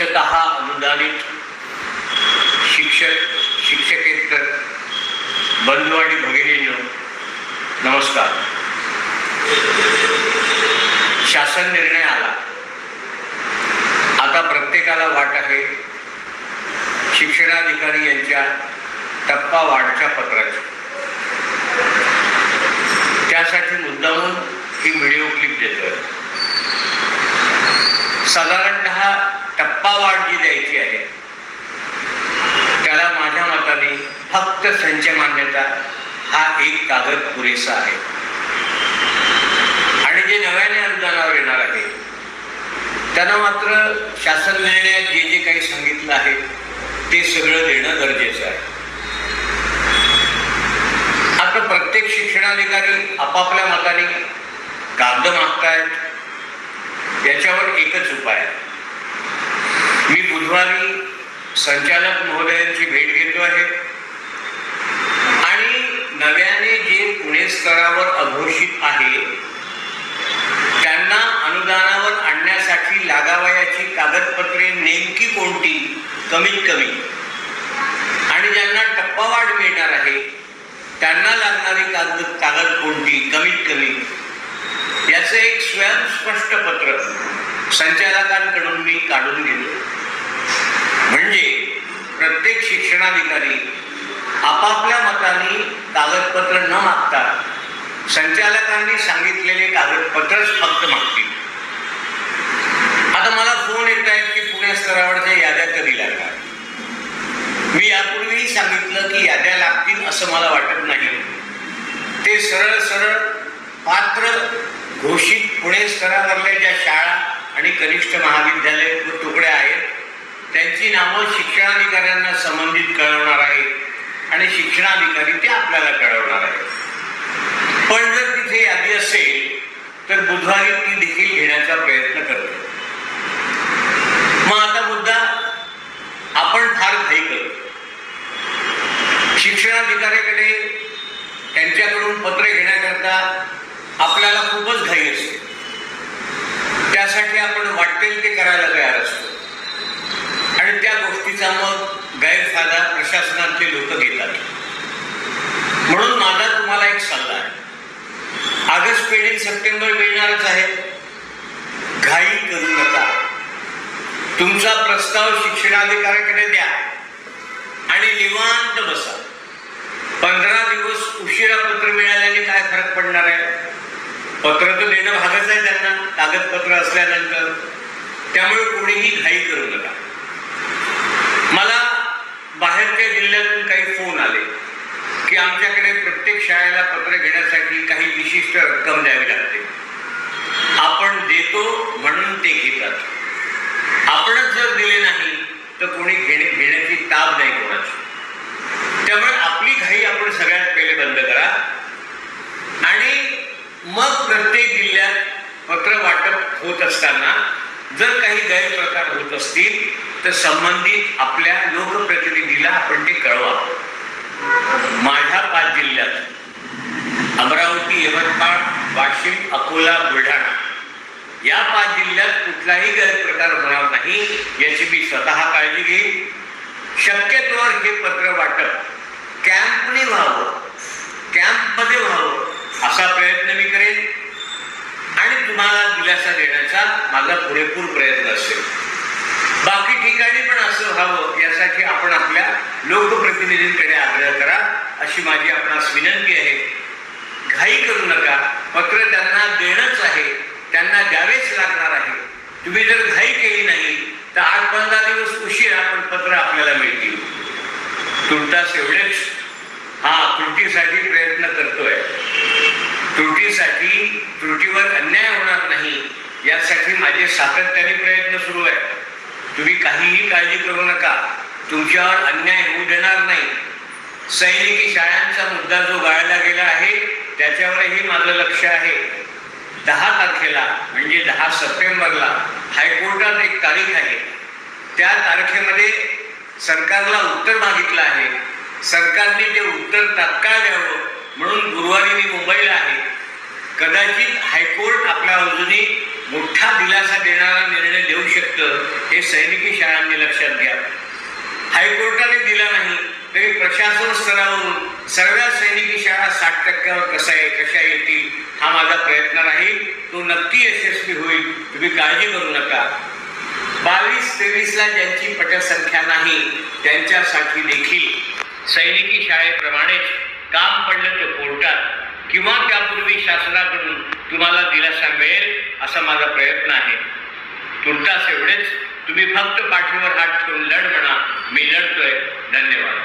विशेषत अनुदानित शिक्षक शिक्षकेतर बंधू आणि भगिनींनो नमस्कार. शासन निर्णय आला. आता प्रत्येकाला वाट आहे. शिक्षणाधिकारी यांच्या टप्पा वाढच्या पत्राची. त्यासाठी मुद्दामून ही व्हिडिओ क्लिप देतोय. साधारणतः टप्पा जी द्यायची आहे. त्याला माझ्या मताने फक्त संच मान्यता हा एक कागद पुरेसा आहे. आणि जे नव्याने अनुदानावर येणार आहे त्यांना मात्र शासन निर्णयात जे जे काही सांगितलं आहे ते सगळं देणं गरजेचं आहे. आता प्रत्येक शिक्षणाधिकारी आपापल्या मताने कागद मागतायत याच्यावर एकच उपाय आहे. मी संचालक महोदयांची भेट घेतो आहे. आणि नव्याने जे पुणे स्तरावर अघोषित आहे त्यांना अनुदानावर आणण्यासाठी लागावयाची कागदपत्रे नेमकी कोणती? कमीत कमी. आणि ज्यांना टप्पावाढ मिळणार आहे त्यांना लागणारी कागद कागद कोणती? कमीत कमी. याचं एक स्वयंस्पष्ट पत्र संचालकांकडून मी काढून घेतो. म्हणजे प्रत्येक शिक्षणाधिकारी आपापल्या मताने कागदपत्र न मागता संचालकांनी सांगितलेले कागदपत्रच फक्त मागतील. आता मला फोन येत आहेत की पुण्या स्तरावरच्या याद्या कधी लागणार? मी यापूर्वीही सांगितलं की याद्या लागतील असं मला वाटत नाही. ते सरळ सरळ पात्र घोषित पुणे स्तरावरल्या ज्या शाळा आणि कनिष्ठ महाविद्यालय व तुकड्या आहेत त्यांची नावं शिक्षणाधिकाऱ्यांना संबंधित कळवणार आहे आणि शिक्षणाधिकारी ते आपल्याला कळवणार आहे पण जर तिथे यादी असेल तर बुधवारी ती देखील घेण्याचा प्रयत्न करतो. मग आता मुद्दा आपण फार घाई करतो शिक्षणाधिकाऱ्याकडे त्यांच्याकडून पत्र घेण्याकरता आपल्याला खूपच घाई असते. त्यासाठी आपण वाटेल ते करायला तयार असतो. गोष्टीचा मग गैरफायदा प्रशासनातले लोक घेतात. म्हणून माझा तुम्हाला एक सल्ला आहे. ऑगस्ट पेडिंग सप्टेंबर मिळणारच आहे. घाई करू नका. तुमचा प्रस्ताव शिक्षणाधिकाऱ्याकडे द्या आणि निवांत बसा. पंधरा दिवस उशिरा पत्र मिळाल्याने काय फरक पडणार आहे? पत्र तर देणं भागच आहे त्यांना. कागदपत्र असल्यानंतर. त्यामुळे कोणीही घाई करू नका. मला बाहेरच्या जिल्ह्यातून काही फोन आले की आमच्याकडे प्रत्येक शाळेला पत्र घेण्यासाठी काही विशिष्ट रक्कम द्यावी लागते. आपण देतो म्हणून ते घेतात. आपणच जर दिले नाही तर कोणी घेणे घेण्याची ताब नाही कोणाची. त्यामुळे आपली घाई आपण सगळ्यात पहिले बंद करा. आणि मग प्रत्येक जिल्ह्यात पत्र वाटप होत असताना जर काही गैरप्रकार होत असतील तर संबंधित आपल्या लोकप्रतिनिधीला आपण ते कळवा. माझ्या पाच जिल्ह्यात अमरावती यवतमाळ वाशिम अकोला बुलढाणा या पाच जिल्ह्यात कुठलाही गैरप्रकार होणार नाही याची मी स्वतः काळजी घेईन. शक्यतोवर हे पत्र वाटप कॅम्पने व्हावं कॅम्पमध्ये व्हावं असा प्रयत्न मी करेन. आणि तुम्हाला दिलासा देण्याचा माझा पुरेपूर प्रयत्न असेल. बाकी ठिकाणी पण असं व्हावं यासाठी आपण आपल्या लोकप्रतिनिधींकडे आग्रह करा. अशी माझी आपणास विनंती आहे. घाई करू नका. पत्र त्यांना देणंच आहे. त्यांना द्यावेच लागणार आहे. तुम्ही जर घाई केली नाही तर आठ पंधरा दिवस उशीर पण पत्र आपल्याला मिळतील. तुर्तास एवढेच. हा त्रुटीसाठी प्रयत्न करतोय. त्रुटीसाठी त्रुटीवर अन्याय होणार नाही. यासाठी माझे सातत्याने प्रयत्न सुरू आहे. तुम्ही काहीही काळजी करू नका. तुमच्यावर अन्याय होऊ देणार नाही. सैनिकी शाळांचा मुद्दा जो गाळला गेला आहे त्याच्यावरही माझं लक्ष आहे. दहा तारखेला म्हणजे दहा सप्टेंबरला हायकोर्टात एक तारीख आहे. त्या तारखेमध्ये सरकारला उत्तर मागितलं आहे. सरकारने ते उत्तर तात्काळ द्यावं म्हणून गुरुवारी मी मुंबईला आहे. कदाचित हायकोर्ट आपल्या बाजूने मोठा दिलासा देणारा निर्णय देऊ शकतं हे सैनिकी शाळांनी लक्षात घ्या. हायकोर्टाने दिला नाही तरी प्रशासन स्तरावरून सर्व सैनिकी शाळा साठ टक्क्यावर कसा आहे कशा येतील हा माझा प्रयत्न राहील तो नक्की यशस्वी होईल तुम्ही काळजी करू नका. बावीस तेवीसला ज्यांची पटसंख्या नाही त्यांच्यासाठी देखील सैनिकी शाळेप्रमाणेच काम पडलं तर कोर्टात. किंवा त्यापूर्वी शासनाकडून तुम्हाला दिलासा मिळेल असा माझा प्रयत्न आहे. तुर्तास एवढेच. तुम्ही फक्त पाठीवर हात ठेवून लढ म्हणा. मी लढतोय. धन्यवाद.